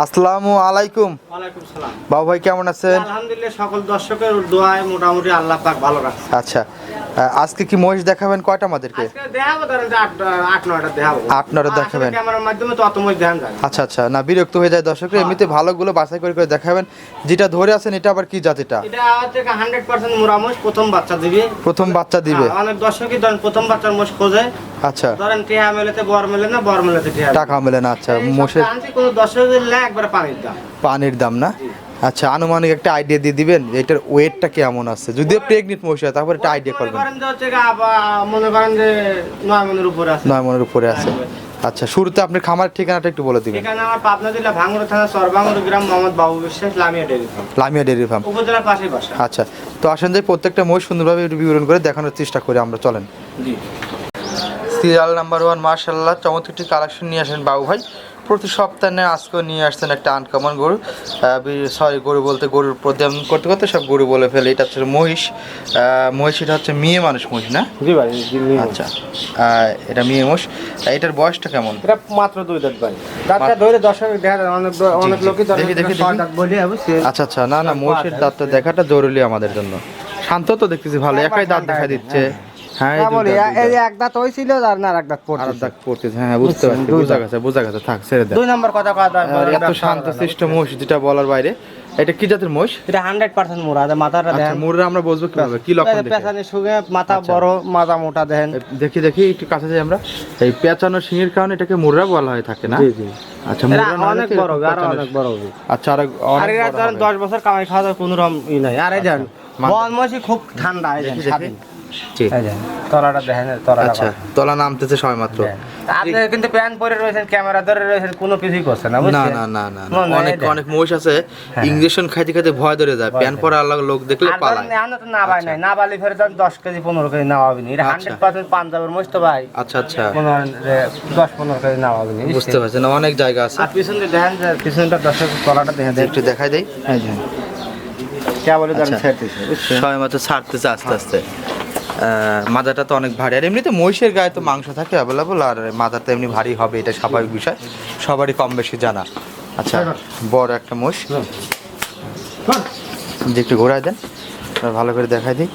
আসসালামু আলাইকুম। ওয়ালাইকুম সালাম। বাবু ভাই কেমন আছেন? আলহামদুলিল্লাহ সকল দর্শকের দোয়ায় মোটামুটি আল্লাহ পাক ভালো রাখছে। আচ্ছা আজকে কি মহিষ দেখাবেন? কয়টা আমাদেরকে? দেখাবো ধরেন আট নয়টা দেখাবো। আট নয়টা দেখাবেন। ক্যামেরার মাধ্যমে তো অত মই ধ্যান যায় না। আচ্ছা আচ্ছা না বিরক্ত হয়ে যায় দর্শকরা। এমনিতে ভালোগুলো বাছাই করে করে দেখাবেন। যেটা ধরে আছেন এটা আবার কি জাতিটা? এটা হচ্ছে হান্ড্রেড পার্সেন্ট মোরামুষ প্রথম বাচ্চা দিবে। প্রথম বাচ্চা দিবে। হ্যাঁ, অনেক দর্শকই ধরেন প্রথম বাচ্চার মোষ খোঁজে। আচ্ছা। ধরেন টিহা মেলেতে বর মেলে না বর মেলেতে টিহা টাকা মেলে না আচ্ছা মোষের সপ্তাহে আনছি কোনো দর্শকের লে পানির দাম। পানির দাম না? আচ্ছা আনুমানিক একটা আইডিয়া দিয়ে দিবেন এটার ওয়েটটা কেমন আছে? যদিও প্রেগনেন্ট মহিষ হয় তারপর একটা আইডিয়া করবেন। মনে করেন যে নয় মনের উপরে আছে। নয় মনের উপরে আছে। আচ্ছা শুরুতে আপনি খামারের ঠিকানাটা একটু বলে দিবেন। এখানে আমার পাবনা জেলা ভাঙ্গুর থানা সরভাঙ্গুর গ্রাম Mohammad Babu Biswas Lamia dairy farm. Lamia dairy farm. উপজেলার পাশেই বাসা। আচ্ছা তো আসেন যে প্রত্যেকটা মহিষ সুন্দরভাবে একটু বিবরণ করে দেখানোর চেষ্টা করি আমরা চলেন। জি। সিরিয়াল নাম্বার ওয়ান মার্শাল্লাহ চমৎকার একটি কালেকশন নিয়ে আসেন বাবু ভাই। প্রতি সপ্তাহে আজকেও নিয়ে আসছেন একটা আনকমন গরু। সরি গরু বলতে গরুর প্রদান করতে করতে সব গরু বলে ফেলে। এটা হচ্ছে মহিষ। মহিষ এটা হচ্ছে মেয়ে মানুষ মহিষ না? জি ভাই আচ্ছা। এটা মেয়ে মহিষ। এটার বয়সটা কেমন? এটা মাত্র দুই দাঁত ভাই। দাঁতটা ধরে দর্শক দেখা যায় অনেক অনেক লোকই দেখি, দেখি, ছয় দেখি। দাঁত বলি বুঝছে আচ্ছা আচ্ছা। না না মহিষের দাঁতটা দেখাটা জরুরি আমাদের জন্য। শান্ত তো দেখতেছি ভালো একাই দাঁত দেখা দিচ্ছে। হ্যাঁ এই হ্যাঁ, বলি দুই দাঁত, দুই এই যে দাঁত। এক দাঁত হয়েছিল আর না এক দাঁত পড়ছে এক দাঁত পড়তেছে হ্যাঁ বুঝতে পারছি বোঝা গেছে বোঝা গেছে থাক ছেড়ে দেন। দুই নম্বর কথা কথা এত শান্ত সৃষ্ট মহিষ যেটা বলার বাইরে এটা কি জাতের মহিষ? এটা মাথাটা আচ্ছা দেখেন মুররা আমরা বুঝব কীভাবে কি লক্ষণ দেখে পেছানি সুগে মাথা আচ্ছা। বড় মাথা মোটা দেখেন দেখি দেখি একটু কাছে যাই আমরা। এই পেঁচানো শিঙের কারণে এটাকে মুররা বলা হয়ে থাকে না? জি জি। আচ্ছা না হলে অনেক বড় আরও অনেক বড় আচ্ছা আর আর এরা ধরেন হবে। আচ্ছা, দশ বছর কামাই খাওয়া কোনো রকম ই নাই। আর এই মান- খুব ঠান্ডা এই তলাটা দেখেন তলাটা আচ্ছা তলা নামতেছে সবাই মাত্র আপনি কিন্তু প্যান্ট পরে রয়েছেন ক্যামেরা ধরে রয়েছেন কোনো কিছুই করছেন না না না না না না। না, না, অনেক অনেক মহিষ আছে হ্যাঁ। ইঞ্জেকশন খাইতে খাইতে ভয় ধরে যায়। প্যান পরা লোক দেখলে পালায়। ধরেন তো না ভাই নাই। না বালি ফেরে ধরেন দশ কেজি পনেরো কেজি নেওয়া হবে না। এটা আচ্ছা। হান্ড্রেড পার্সেন্ট পাঞ্জাবের মোস্ত তো ভাই। আচ্ছা আচ্ছা। যে দশ পনেরো কেজি নেওয়া হবে না বুঝতে পারছেন অনেক জায়গা আছে। আর পিছন দেখেন পিছনটা দশের তলাটা দেখেন একটু দেখাই দেই। এই যে কে বলে ধরেন আচ্ছা। ছেড়তেছে মাত্র ছাড়তেছে আস্তে আস্তে। মাথাটা তো অনেক ভারী। আর এমনিতে মহিষের গায়ে তো মাংস থাকে অ্যাভেলেবল আর মাথাটা এমনি ভারী হবে এটা স্বাভাবিক বিষয়। সবারই কম বেশি জানা। আচ্ছা বড় একটা মোষ যে একটু ঘোরায় দেন। ভালো করে দেখাই দিই।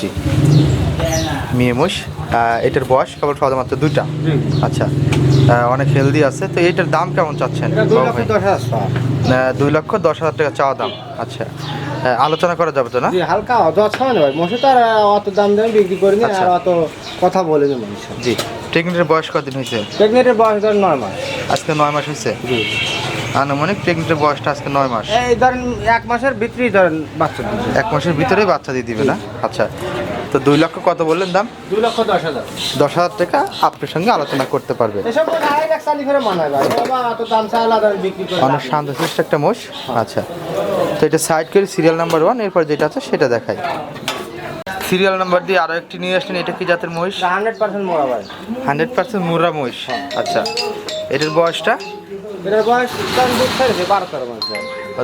জি। মেয়ে মোষ আহ, এটার বয়স কেবল শুধুমাত্র দুইটা। আচ্ছা। অনেক হেলদি আছে। তো এইটার দাম কেমন চাচ্ছেন? দুই লক্ষ দশ হাজার টাকা। চাওয়া দাম। আচ্ছা। আলোচনা করা যাবে তো না? হালকা অত হয় না ভাই। মশে তো আর অত দাম দেন বিক্রি করিনি আচ্ছা। আর অত কথা বলে না জি। টেকনিটের বয়স কতদিন হয়েছে? টেকনিটের বয়স ধর নয় মাস। আজকে নয় মাস হয়েছে? জি। আনুমানিক প্রেগনেন্টের বয়সটা আজকে নয় মাস। এই ধরেন এক মাসের ভিতরেই ধরেন বাচ্চা এক মাসের ভিতরে বাচ্চা দিয়ে দিবে না? আচ্ছা তো দুই লক্ষ কত বললেন দাম? দুই লক্ষ দশ হাজার। দশ হাজার টাকা আপনার সঙ্গে আলোচনা করতে পারবে। এসব শান্ত অনেক শান্তশিষ্ট একটা মোষ। আচ্ছা তো এটা সাইড করে সিরিয়াল নাম্বার ওয়ান এরপর যেটা আছে সেটা দেখাই। সিরিয়াল নাম্বার দিয়ে আরও একটি নিয়ে আসলেন এটা কি জাতের মহিষ হান্ড্রেড পার্সেন্ট ভাই। হান্ড্রেড পার্সেন্ট মুর্রা মহিষ আচ্ছা এটার বয়সটা? এটার বয়স দুধ ছেড়েছে বারো তেরো মাস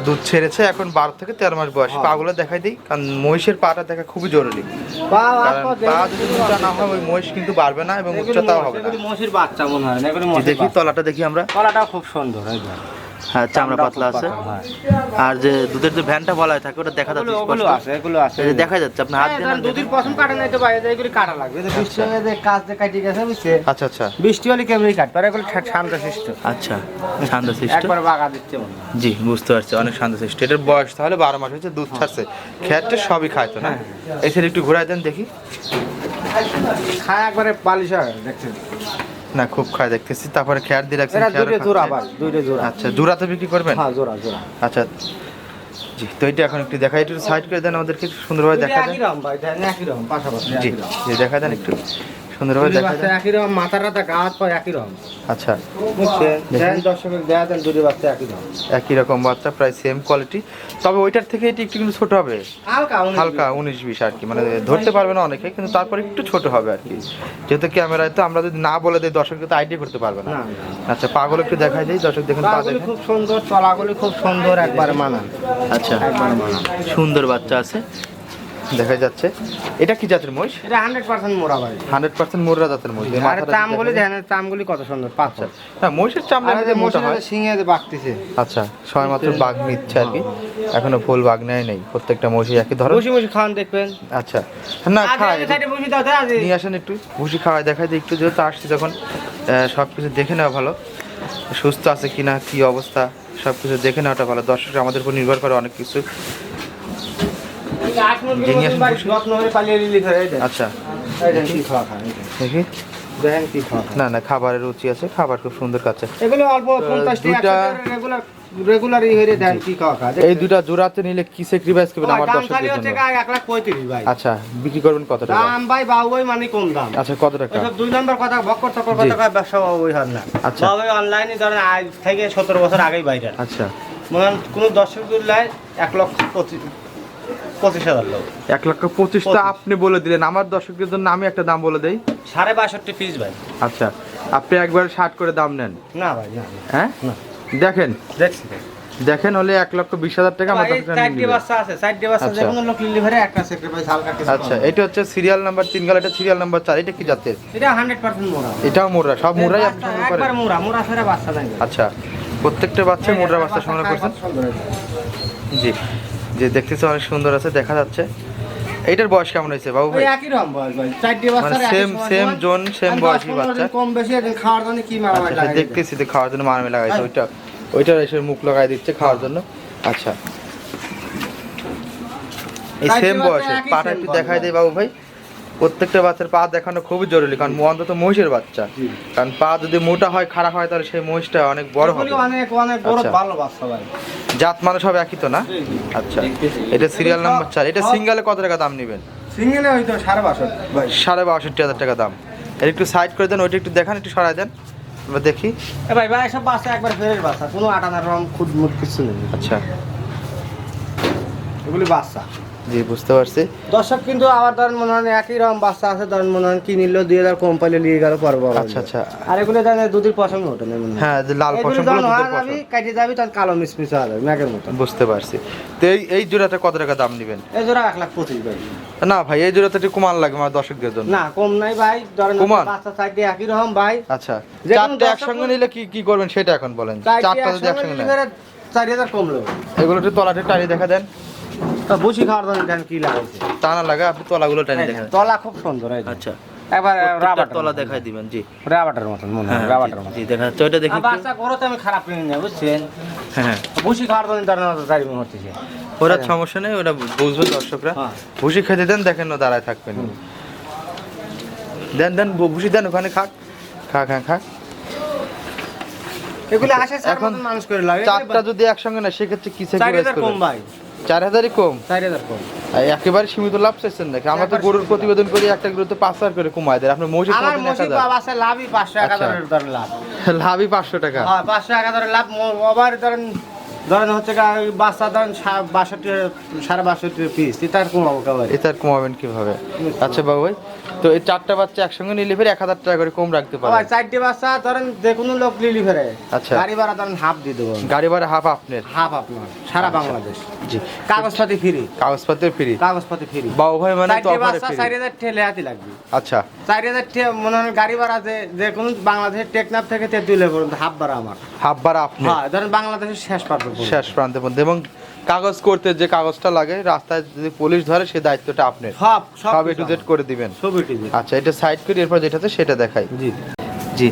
দুধ ছেড়েছে এখন বারো থেকে তেরো মাস বয়স। পাগুলো দেখাই দিই কারণ মহিষের পাটা দেখা খুবই জরুরি। কারণ পা যদি উঁচা না হয় ওই মহিষ কিন্তু বাড়বে না এবং উচ্চতাও হবে না। মহিষের বাচ্চা মনে হয় দেখি তলাটা দেখি আমরা। তলাটা খুব সুন্দর। হ্যাঁ চামড়া পাতলা আছে। হ্যাঁ। আর যে দুধের যে ভ্যানটা বলা থাকে ওটা দেখা যাচ্ছে ওগুলো- আছে এগুলো আছে। দেখা যাচ্ছে আপনি হাত হ্যাঁ, দিয়ে দুধের কাটে নাই তো ভাই এগুলি কাটা লাগবে। যে বৃষ্টি হয়ে যে কাজ যে কাটি গেছে বুঝছে আচ্ছা আচ্ছা। বৃষ্টি হলে কেমনি কাটবে? আর এগুলো শান্ত আচ্ছা শান্ত সৃষ্ট। একবার বাগা দিচ্ছে জি বুঝতে পারছি অনেক শান্ত সৃষ্ট। এটার বয়স তাহলে বারো মাস হচ্ছে দুধ ছাড়ছে। খেয়ারটা সবই খায় তো না এসে একটু ঘুরাই দেন দেখি। খায় একবারে পালিশ হয়ে দেখছেন? না খুব খায় দেখতেছি। তারপরে খেয়ার দিয়ে রাখছেন দুইটা জোড়া আবার দুইটা জোড়া। আচ্ছা জোড়াতে বিক্রি করবেন? হ্যাঁ জোড়া জোড়া। আচ্ছা জি তো এটা এখন একটু দেখাই একটু সাইড করে দেন আমাদেরকে সুন্দরভাবে দেখা দেখা একই দেন রকম ভাই দেন একই রকম পাশাপাশি। জি দেখা দেন একটু। সুন্দরভাবে দেখা একই রকম মাথা টাথা গা হাত পা একই রকম। আচ্ছা। দেখেন দর্শকের দেখা। দেন দুটো বাচ্চা একই রকম। একই রকম বাচ্চা প্রায় সেম কোয়ালিটি তবে ওইটার থেকে এটি একটু কিন্তু ছোট হবে। হালকা হালকা উনিশ বিশ আর কি মানে ধরতে পারবে না অনেকে কিন্তু তারপর একটু ছোট হবে আর কি। যেহেতু ক্যামেরায় তো আমরা যদি না বলে দিই দর্শক তো আইডিয়া করতে পারবে না। আচ্ছা পাগল একটু দেখাই দিই দর্শক দেখুন। খুব সুন্দর চলাগুলি খুব সুন্দর একবার মানান। আচ্ছা। একবারে মানান। সুন্দর বাচ্চা আছে। দেখা যাচ্ছে। এটা কি জাতের মহিষ? এটা হান্ড্রেড পার্সেন্ট মোড়া ভাই। হান্ড্রেড পার্সেন্ট মোরা জাতের মহিষ। আর চামগুলি দেখেন- চামগুলি কত সুন্দর পাঁচশো হ্যাঁ মহিষের আর এমনিতে মোটা হয়। সিংহে বাগতেছে। আচ্ছা সবাই মাত্র বাঘ নিচ্ছে আর কি। এখনও ফুল বাঘ নেয় নেই প্রত্যেকটা মহিষই একই ধরো বসে বসে খাওয়ান দেখবেন। আচ্ছা না খায়। নিয়ে আসেন একটু ভুসি খাওয়াই দেখাই দিই একটু যেহেতু আসছি যখন সব কিছু দেখে নেওয়া ভালো। সুস্থ আছে কিনা কি অবস্থা সব কিছু দেখে নেওয়াটা ভালো। দর্শক আমাদের উপর নির্ভর করে অনেক কিছু। আচ্ছা। দেখ। না না খাবারের রুচি আছে খাবার খুব সুন্দর খাচ্ছে। এগুলো অল্প পঞ্চাশ দুইটা- রেগুলার রেগুলার ই দেন কি খাওয়া খায় এই দুটা জোড়াতে নিলে কি স্যাক্রিফাইস করবেন? আমার দাম দর্শকদের হচ্ছে জন্য। এক লাখ পঁয়ত্রিশ ভাই। আচ্ছা বিক্রি করবেন কত টাকা? দাম ভাই বাবুই মানে কম দাম। আচ্ছা কত টাকা? দুই নম্বর কথা বক্কর তক্কর কথা কয় ব্যবসা বাবুই হয় না। আচ্ছা। বাবুই অনলাইনে ধরেন আজ থেকে সতেরো বছর আগেই বাইরে আচ্ছা। মনে কোনো দর্শক জুড়লাই এক লক্ষ পঁচিশ পঁচিশ হাজার লোক। এক লক্ষ পঁচিশটা আপনি বলে দিলেন। আমার দর্শকদের জন্য আমি একটা দাম বলে দেই। সাড়ে বাষট্টি পিস ভাই। আচ্ছা আপনি একবার ষাট করে দাম নেন। না ভাই না। হ্যাঁ? দেখেন। দেখছি। দেখেন হলে এক লক্ষ বিশ হাজার টাকা আচ্ছা। আচ্ছা। এটা হচ্ছে সিরিয়াল নাম্বার তিন গাল এটা সিরিয়াল নাম্বার চার এটা কি জাতের? এটা হান্ড্রেড পার্সেন্ট মোড়া। এটাও মোররা সব মোররাই আপনি আচ্ছা প্রত্যেকটা বাচ্চা মোররা বাচ্চা সংগ্রহ করছেন। জি। যে দেখতেছে অনেক সুন্দর আছে দেখা যাচ্ছে। এইটার বয়স কেমন হয়েছে বাবু ভাই? একই রকম বয়স ভাই। চারটি বাচ্চা মানে সেম সেম জোন সেম বয়সী বাচ্চা। কম বেশি একদিন খাওয়ার জন্য কি মারা আচ্ছা আচ্ছা, দেখতেছি তো খাওয়ার জন্য মারমে লাগাইছে ওইটা ওইটার এসে মুখ লাগাই দিচ্ছে খাওয়ার জন্য। আচ্ছা। এই সেম বাচ্চা বয়সে পাটা একটু দেখাই। দেয় বাবু ভাই। প্রত্যেকটা বাচ্চার পা দেখানো খুবই জরুরি কারণ অন্তত মহিষের বাচ্চা। কারণ পা যদি মোটা হয় খারাপ হয় তাহলে সেই মহিষটা অনেক বড় হবে। অনেক অনেক বড় আচ্ছা। ভালো বাচ্চা ভাই। জাত মানুষ হবে একই তো না? আচ্ছা। এটা সিরিয়াল নাম্বার চার। এটা সিঙ্গেলে কত টাকা দাম নেবেন? সিঙ্গেলে হয়তো সাড়ে বাষট্টি সাড়ে বাষট্টি হাজার টাকা দাম। এটা একটু সাইড করে দেন ওইটা একটু দেখান একটু সরাই দেন। আমরা দেখি। ভাই ভাই সব বাচ্চা একবার ফেরের বাচ্চা। কোনো আটানার রং খুদ মুদ কিছু নেই। আচ্ছা। এগুলি বাচ্চা। জি বুঝতে পারছি। দর্শক কিন্তু আবার ধরেন মনে হয় একই রকম বাচ্চা আছে ধরেন মনে হয় কি নিল দুই হাজার কম পাইলে নিয়ে গেল পর্ব আচ্ছা আচ্ছা। আর এগুলো ধরেন দুধের ওঠে না হ্যাঁ। লাল পশম যখন দুধের যাবি তখন কালো মিসমিস হয়ে যাবে ম্যাগের মতো। বুঝতে পারছি। তো এই এই জোড়াটা কত টাকা দাম নেবেন এই জোড়া এক লাখ পঁচিশ ভাই। না ভাই এই জোড়াটা একটু কমান লাগে আমার দর্শকদের জন্য। না কম নাই ভাই ধরেন? বাচ্চা সাইডে একই রকম ভাই। আচ্ছা যে চারটে একসঙ্গে নিলে কি কি করবেন সেটা এখন বলেন। চারটে চারটা যদি একসঙ্গে নেন। চারি হাজার কম লোক এগুলো একটু তলাটা টানি দেখা দেন। তা বুঝি খাওয়ার জন্য কি লাগাইছে টানা লাগা আপনি তলাগুলো টানি এই দেখেন দেখেন, তলা খুব সুন্দর আচ্ছা। একবার রাবার তলা দেখাই দিবেন জি। রাবারের মতন মনে হয় হ্যাঁ রাবারের জি, মতন। জি দেখা যাচ্ছে ওইটা দেখি বাচ্চা করো তো আমি খারাপ নেই বুঝছেন? হ্যাঁ হ্যাঁ। বুঝি খাওয়ার জন্য চারি মনে হচ্ছে ওরা সমস্যা নেই ওরা বুঝবে দর্শকরা। হ্যাঁ। ভুসি খেতে দেন দেখেন ও দাঁড়ায় থাকবেন দেন দেন ভুসি দেন ওখানে খাক। খা খা খা। এগুলো আসে এখন মানুষ করে লাগে চারটা যদি একসঙ্গে না সেক্ষেত্রে কি কম ভাই। চার হাজারই কম? চারি হাজার কম। একেবারে সীমিত লাভ চাইছেন নাকি? আমরা তো গরুর প্রতিবেদন করি একটা গরুতে পাঁচ হাজার করে কমায় দেয় আপনার মহিষের আমার প্রতিদিন এক মসজিদ হাজার। বাবা আছে লাভই পাঁচশো এক আচ্ছা। লাভ। লাভই পাঁচশো টাকা। হ্যাঁ পাঁচশো লাভ। ধরেন ধরেন হচ্ছে বাচ্চা ধরেন বাষট্টি সাড়ে বাষট্টি পিস তার কমাবো কেবল এটা কমাবেন কীভাবে? আচ্ছা বাবু ভাই তো এই চারটা বাচ্চা একসঙ্গে নিলে ফের এক হাজার টাকা করে কম রাখতে আবার পারেন চারটে বাচ্চা ধরেন যে কোনো লোক লিলি ফেরে আচ্ছা। গাড়ি ভাড়া ধরেন হাফ দিয়ে দেবো গাড়ি ভাড়া হাফ আপনার? হাফ আপনার সারা আচ্ছা। বাংলাদেশ। জি। কাগজপাতি ফ্রি কাগজপত্র ফ্রি কাগজপাতি ফ্রি বাবু ভাই মানে তো চারটে অফারে বাচ্চা ফ্রি চারি হাজার ঠেলে হাতি লাগবে। আচ্ছা। চারি হাজার টে মনে হয় গাড়ি ভাড়া যে যে কোনো বাংলাদেশের টেকনাফ থেকে তেঁতুলে পর্যন্ত হাফ ভাড়া আমার। হাফ ভাড়া আপনি হ্যাঁ ধরেন বাংলাদেশের শেষ পার্ট শেষ প্রান্তে পর্যন্ত। এবং কাগজ করতে যে কাগজটা লাগে রাস্তায় যদি পুলিশ ধরে সে দায়িত্বটা আপনার। সব সব সব এ টু জেড করে দিবেন। ছবি টিভি আচ্ছা এটা সাইড করি এরপর যেটাতে সেটা দেখাই। জি। জি।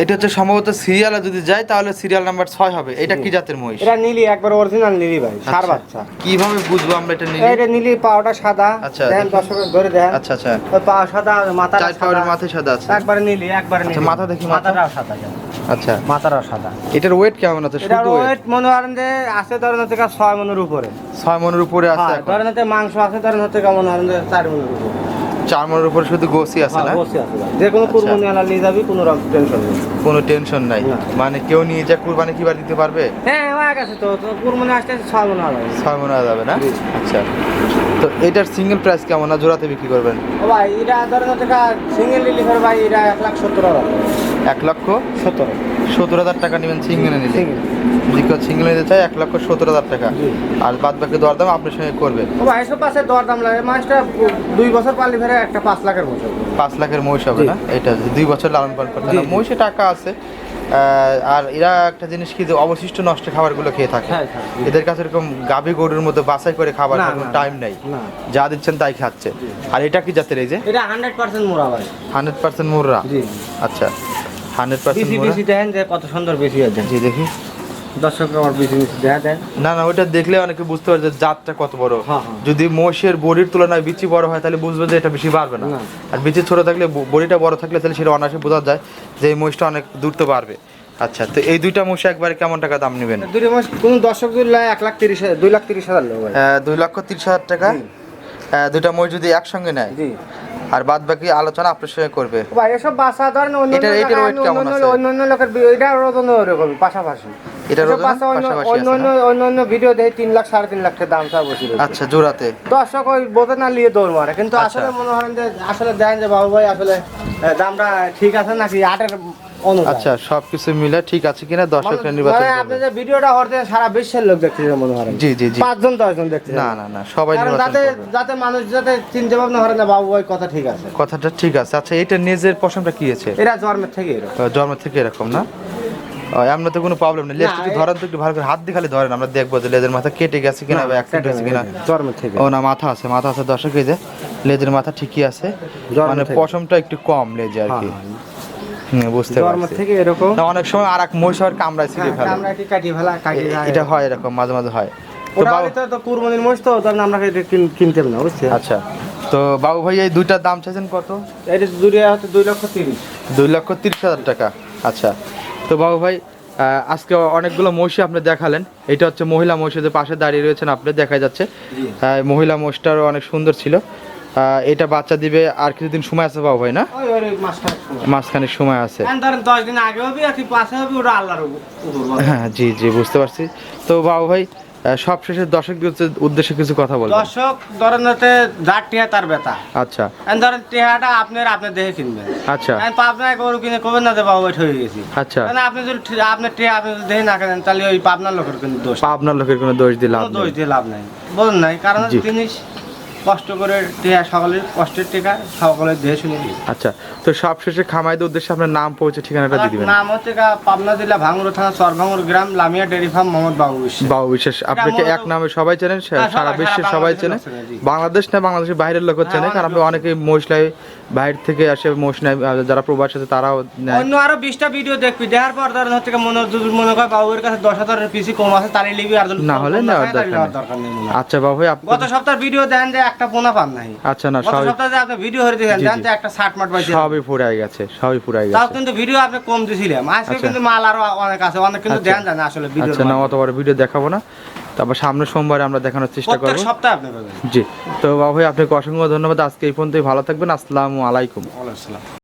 এটা হচ্ছে সম্ভবত সিরিয়ালে যদি যায় তাহলে সিরিয়াল নাম্বার ছয় হবে। এটা কি জাতের মহিষ? এটা নীলি একবার অরিজিনাল নীলি ভাই সার আচ্ছা। বাচ্চা। কীভাবে বুঝব আমরা এটা নিলে? এটা নীলি পাওয়াটা সাদা। আচ্ছা, দেন দেখি। দর্শকের ধরে দেন। আচ্ছা আচ্ছা। ওই পাওয়া সাদা মাথা চার পাওয়ারের মাথায় সাদা আছে। একবারে নীলি একবারে আচ্ছা, নীলি। মাথা দেখি, মাথা। মাথাটাও সাদা যেন। আচ্ছা। মাথাটাও সাদা। এটার ওয়েট কেমন আছে? এটার ওয়েট মনে করেন যে আছে ধরেন হচ্ছে ছয় মনের উপরে। ছয় মনের উপরে আছে হ্যাঁ, ধরেন হচ্ছে মাংস আছে ধরেন হচ্ছে গা মনে করেন যে চার মনের উপরে। চার মনের উপরে শুধু গোসি আছে না? হ্যাঁ। যে কোনো আচ্ছা। কুরবানি আলা নিয়ে যাবি কোনো রকম টেনশন নেই। কোনো টেনশন নাই। মানে কেউ নিয়ে যা কুরবানি কিবার দিতে পারবে? হ্যাঁ হয়ে গেছে তো। কুরবানি আসতে ছয় মনে হবে ছয় মনে যাবে না? আচ্ছা। তো এটার সিঙ্গেল প্রাইস কেমন? না জোড়াতে বিক্রি করবেন? ভাই এটা ধরেন সিঙ্গেল ডেলিভারি ভাই এটা এক লাখ সত্তর হাজার। এক লক্ষ সতেরো। সত্তর হাজার টাকা নেবেন সিঙ্গেলে নিলে। যদি কেউ সিঙ্গেল নিতে চায় এক লক্ষ সত্তর হাজার টাকা। আর বাদ বাকি দরদাম আপনার সঙ্গে করবে ও পাশে দর দাম লাগে। মাছটা দুই বছর পারলে ফেরে একটা পাঁচ লাখের মতো। পাঁচ লাখের মহিষ হবে না? এটা দুই বছর লালন পালন করতে মহিষে টাকা আছে। আর এরা একটা জিনিস কি যে অবশিষ্ট নষ্ট খাবারগুলো খেয়ে থাকে। হ্যাঁ, হ্যাঁ। এদের কাছে এরকম গাভী গরুর মতো বাছাই করে খাবার টাইম নেই। যা দিচ্ছেন তাই খাচ্ছে। আর এটা কি জাতের এই যে? এটা হান্ড্রেড পার্সেন্ট ভাই। হান্ড্রেড পার্সেন্ট মুররা আচ্ছা। হান্ড্রেড পার্সেন্ট বেশি বেশি দেখেন যে কত সুন্দর বেশি আছে জি দেখি। দর্শক আমার বেশি বেশি দেখা দেন। না না ওইটা দেখলে অনেকে বুঝতে পারে জাতটা কত বড়। হ্যাঁ, হ্যাঁ। যদি মোষের বড়ির তুলনায় বিচি বড় হয় তাহলে বুঝবে যে এটা বেশি বাড়বে না। আর বিচি ছোট থাকলে বড়িটা বড় থাকলে তাহলে সেটা অনায়াসে বোঝা যায় যে এই মোষটা অনেক দূর তো পারবে আচ্ছা তো এই দুইটা মোষ একবারে কেমন টাকা দাম নেবেন? দুটো মাস কোন দর্শক এক লাখ তিরিশ হাজার দুই লাখ তিরিশ হাজার দুই লক্ষ তিরিশ হাজার টাকা। দুইটা মোষ যদি একসঙ্গে নেয়? আর বাদ বাকি আলোচনা আপনার সঙ্গে করবে। ভাই এসব বাসা ধরেন অন্য এটা এটার জায়গায় কেমন আছে? অন্য অন্য লোকের এটা এটার ওজন ওরকম পাশাপাশি এটার ওজন পাশাপাশি অন্য অন্য অন্য অন্য ভিডিও দেখে তিন লাখ সাড়ে তিন লাখ টাকা দাম চা বসে আচ্ছা জোড়াতে। দর্শক ওই বোঝে না নিয়ে দৌড় মারে। কিন্তু আচ্ছা। আসলে মনে হয় যে আসলে দেখেন যে বাবু ভাই আসলে দামটা ঠিক আছে নাকি? আটের আচ্ছা সবকিছু মিলে ঠিক আছে কিনা দর্শকরা মানে- নির্বাচন মানে আপনি যে ভিডিওটা সারা বিশ্বের লোক মনে হয় জি জি জি। পাঁচজন দশজন না না না সবাই নির্বাচন যাতে যাতে মানুষ যাতে চিনতে ভাবনা করে না বাবু ভাই কথা ঠিক আছে। কথাটা ঠিক আছে। আচ্ছা এটা নিজের পশমটা কি আছে? এরা জন্মের থেকে এরকম। আহ, জন্ম থেকে এরকম না? এমনি তো কোনো প্রবলেম নেই। লেজ একটু ধরেন তো একটু ভালো করে হাত দিয়ে খালি ধরেন আমরা দেখব যে লেজের মাথা কেটে গেছে কিনা বা অ্যাক্সিডেন্ট হয়েছে কিনা। জন্মের থেকে। ও না মাথা আছে মাথা আছে দর্শক এই যে লেজের মাথা ঠিকই আছে। মানে পশমটা একটু কম লেজে আর কি। হ্যাঁ, হুম, বুঝতে পারছি। থেকে এরকম। অনেক সময় আর এক মহিষ কামড়ায় ছিঁড়ে ফেলে। কাটি ফেলা কাটি এটা হয় এরকম মাঝে মাঝে হয়। তো ওটা বাবু হলে তো তো কুরবানির মোষ তো তখন আমরা এটা কিনতাম না বুঝছি? আচ্ছা। তো বাবু ভাই এই দুইটার দাম চাইছেন কত? এটা দুটো হচ্ছে দুই লক্ষ তিরিশ। দুই লক্ষ তিরিশ হাজার টাকা। আচ্ছা। তো বাবু ভাই আহ, আজকে অনেকগুলো মহিষী আপনি দেখালেন। এটা হচ্ছে মহিলা মহিষীদের পাশে দাঁড়িয়ে রয়েছেন আপনি দেখা যাচ্ছে। মহিলা মোষটারও অনেক সুন্দর ছিল। এটা বাচ্চা দিবে আর কিছুদিন সময় আছে বাবু ভাই না? ওই সময়। মাঝখানে সময় আছে। হ্যাঁ জি জি বুঝতে পারছি। তো বাবু ভাই সব শেষে দর্শকদের উদ্দেশ্যে কিছু কথা বলবেন। দর্শক ধরেন হচ্ছে যার টিহা তার বেতা আচ্ছা। ধরেন টিহাটা আপনার আপনার দেখে কিনবেন আচ্ছা। পাবনায় গরু কিনে কবেন না যে বাবু ভাই হয়ে গেছি। আচ্ছা। কারণ আপনি যদি আপনার টিহা আপনি যদি দেখে না কেনেন তাহলে ওই পাবনার লোকের কিন্তু দোষ আপনার লোকের কোনো দোষ দিলাম কোনো দোষ দিয়ে লাভ নাই। বলুন নাই কারণ। জিনিস কষ্ট করে টিহা সকলের কষ্টের টিকা সকলের দেহে শুনে দিই আচ্ছা তো সব শেষে খামাইদের উদ্দেশ্যে আপনার নাম পৌঁছে ঠিকানাটা দিয়ে দিবেন নাম হচ্ছে গা পাবনা জেলা ভাঙুর থানা সরভাঙুর গ্রাম লামিয়া ডেয়ারি ফার্ম মোহাম্মদ বাবু বিশ্বাস বাবু বিশেষ আপনাকে এক নামে সবাই চেনেন হ্যাঁ, সারা বিশ্বের সবাই চেনে চেনে। বাংলাদেশ না বাংলাদেশের বাইরের লোক চেনে হ্যাঁ, কারণ আপনি অনেক মহিলাই বাইরে থেকে আসে মহিলাই যারা প্রবাস আছে তারাও অন্য আরও বিশটা ভিডিও দেখবি দেখার পর ধরেন হচ্ছে মনে মনে করে বাবুর কাছে দশ হাজারের পিসি কম আছে তাহলে লিবি আর না হলে না হয়, দরকার নেই। হয়। আচ্ছা বাবু গত সপ্তাহের ভিডিও দেন যে একটা পোনা পান নাই। আচ্ছা না সব সপ্তাহে আপনি ভিডিও হরে দেখেন জি, যে একটা শার্ট মাঠ পাইছে সবই ফুরাই গেছে সবই ফুরাই তাও কিন্তু ভিডিও আপনি কম দিছিলাম আজকে আচ্ছা। কিন্তু মাল আরও অনেক আছে অনেক কিন্তু দেন ধ্যান দেন আসলে ভিডিও আচ্ছা না অতবার ভিডিও দেখাবো না। তারপর সামনে সোমবারে আমরা দেখানোর চেষ্টা করব। প্রত্যেক সপ্তাহে আপনি জি তো বাবু ভাই আপনাকে অসংখ্য ধন্যবাদ। আজকে এই পর্যন্তই ভালো থাকবেন। আসসালামু আলাইকুম। ওয়ালাইকুম আসসালাম।